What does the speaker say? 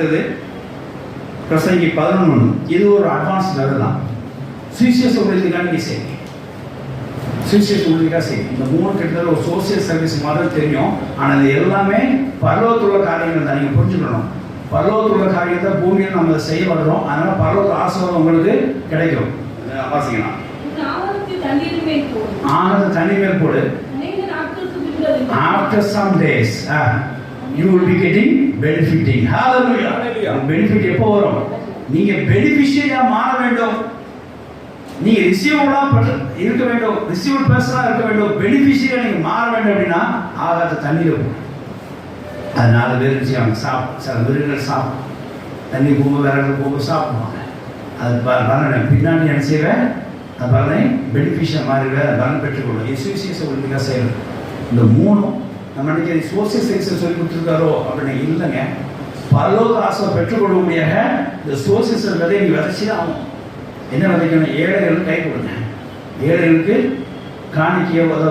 அடுத்தது பிரசங்கி பதினொன்று இது ஒரு அட்வான்ஸ் லெவல் தான். சுவிசேஷ ஊழியத்துக்காக நீங்கள் செய்யுங்க சுவிசேஷ ஊழியத்துக்காக செய்யுங்க இந்த மூணு கிட்டத்தட்ட ஒரு சோசியல் சர்வீஸ் மாதிரி தெரியும். ஆனால் இது எல்லாமே பரலோகத்துள்ள காரியங்கள் தான். நீங்கள் புரிஞ்சுக்கணும். பரலோகத்துள்ள காரியத்தை பூமியில் நம்ம செய்ய வர்றோம். அதனால் பரலோக ஆசீர்வாதம் உங்களுக்கு கிடைக்கும். வாசிக்கலாம் ஆனது தனி மேல் போடு. அநேக நாட்களுக்கு பின்பு அது you will be getting benefiting. Hallelujah. Benefit எப்போ வரும்? நீங்க பெனிஃபிஷியரியா மாற வேண்டும். நீங்க ரிசீவபிளா இருக்க வேண்டும். ரிசீவ் பர்சனா இருக்க வேண்டும். பெனிஃபிஷியரியா நீங்க மாற வேண்டும் அப்படின்னா ஆகாத தண்ணீர் அது நாலு பேர் செய்வாங்க? சாப்பிடும் சில மிருகங்கள் சாப்பிடும். தண்ணி போகும் விறகு போகும் சாப்பிடுவாங்க. அது ப- பலனை பின்னாடி என்ன செய்வேன் அந்த பலனை பெனிஃபிஷியல் மாதிரி வேற பலன் பெற்றுக்கொள்ளும். எஸ்யூசிஎஸ் ஒழுங்காக செய்யணும்? இந்த மூணும் நம்ம நினைக்கிற சோசியல் சயின்ஸ் சொல்லி கொடுத்துருக்காரோ அப்படின்னு இல்லைங்க. பரலோக ஆசை பெற்றுக்கொள்ளக்கூடிய இந்த சோசியல் விதை நீ விதைச்சி தான் ஆகும் என்ன விதைக்கணும்? ஏழைகளுக்கு கை கொடுங்க. ஏழைகளுக்கு காணிக்கையை உதவும்